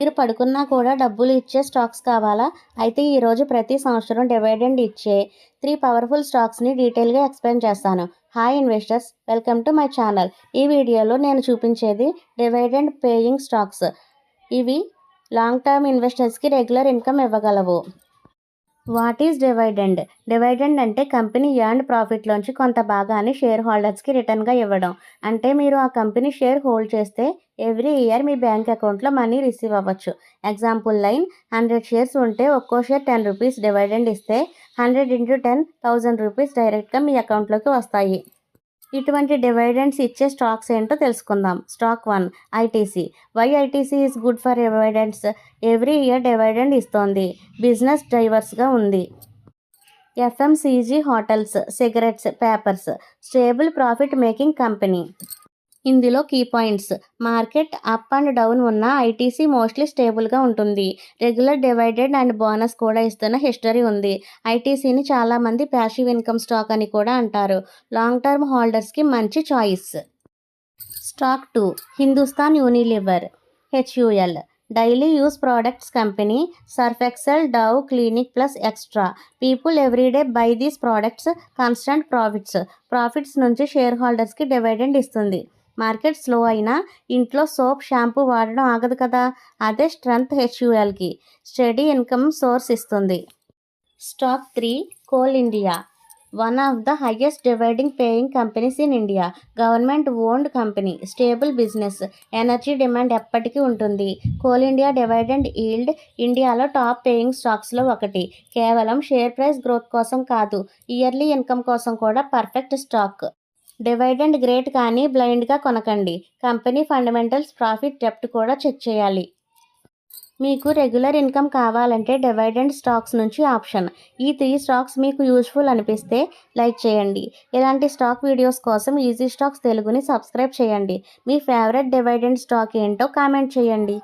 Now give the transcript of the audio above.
మీరు పడుకున్నా కూడా డబ్బులు ఇచ్చే స్టాక్స్ కావాలా? అయితే ఈరోజు ప్రతి సంవత్సరం డివైడెండ్ ఇచ్చే త్రీ పవర్ఫుల్ స్టాక్స్ని డీటెయిల్గా ఎక్స్ప్లెయిన్ చేస్తాను. Hi investors welcome to my channel. ఈ వీడియోలో నేను చూపించేది డివైడెండ్ పేయింగ్ స్టాక్స్. ఇవి లాంగ్ టర్మ్ ఇన్వెస్టర్స్కి రెగ్యులర్ ఇన్కమ్ ఇవ్వగలవు. వాట్ ఈజ్ డివైడెండ్ డివైడెండ్ అంటే కంపెనీ ఎర్న్ ప్రాఫిట్లోంచి కొంత భాగాన్ని షేర్ హోల్డర్స్కి రిటర్న్గా ఇవ్వడం. అంటే మీరు ఆ కంపెనీ షేర్ హోల్డ్ చేస్తే ఎవ్రీ ఇయర్ మీ బ్యాంక్ అకౌంట్లో మనీ రిసీవ్ అవ్వచ్చు. ఎగ్జాంపుల్ లైన్ హండ్రెడ్ షేర్స్ ఉంటే ఒక్కో షేర్ టెన్ రూపీస్ డివైడెండ్ ఇస్తే hundred into ten thousand rupees డైరెక్ట్గా మీ అకౌంట్లోకి వస్తాయి. ఇటువంటి డివైడెంట్స్ ఇచ్చే స్టాక్స్ ఏంటో తెలుసుకుందాం. Stock one ITC why ITC is good for dividends. Every year dividend ఇస్తోంది. బిజినెస్ డైవర్స్గా ఉంది. FMCG hotels cigarettes papers. Stable profit making company. ఇందులో key points market up and down ఉన్న ఐటీసీ మోస్ట్లీ స్టేబుల్గా ఉంటుంది. రెగ్యులర్ డివైడెడ్ అండ్ బోనస్ కూడా ఇస్తున్న history ఉంది. ఐటీసీని చాలామంది ప్యాసివ్ ఇన్కమ్ స్టాక్ అని కూడా అంటారు. లాంగ్ టర్మ్ హోల్డర్స్కి మంచి choice stock two Hindustan Unilever HUL daily use products company Surf Excel Dove Clinic Plus extra people everyday buy these products constant profits profits నుంచి షేర్ హోల్డర్స్కి dividend ఇస్తుంది. Market slow అయినా ఇంట్లో సోప్ షాంపూ వాడడం ఆగదు కదా? అదే స్ట్రెంత్ హెచ్యుఎల్కి. స్టడీ ఇన్కమ్ సోర్స్ ఇస్తుంది. Stock three Coal India. One of the highest dividend paying companies in India. Government owned company. Stable business. Energy demand ఎప్పటికీ ఉంటుంది. కోల్ ఇండియా డివైడెండ్ ఈల్డ్ ఇండియాలో టాప్ పేయింగ్ స్టాక్స్లో ఒకటి. కేవలం షేర్ ప్రైస్ గ్రోత్ కోసం కాదు yearly income కోసం కూడా పర్ఫెక్ట్ స్టాక్. డివైడెండ్ గ్రేట్ కానీ బ్లైండ్గా కొనకండి. కంపెనీ ఫండమెంటల్స్ ప్రాఫిట్ డెప్ట్ కూడా చెక్ చేయాలి. మీకు రెగ్యులర్ ఇన్కమ్ కావాలంటే డివైడెండ్ స్టాక్స్ నుంచి ఆప్షన్ ఈ త్రీ స్టాక్స్ మీకు యూజ్ఫుల్ అనిపిస్తే లైక్ చేయండి. ఇలాంటి స్టాక్ వీడియోస్ కోసం ఈజీ స్టాక్స్ తెలుగుని సబ్స్క్రైబ్ చేయండి. మీ ఫేవరెట్ డివైడెండ్ స్టాక్ ఏంటో కామెంట్ చేయండి.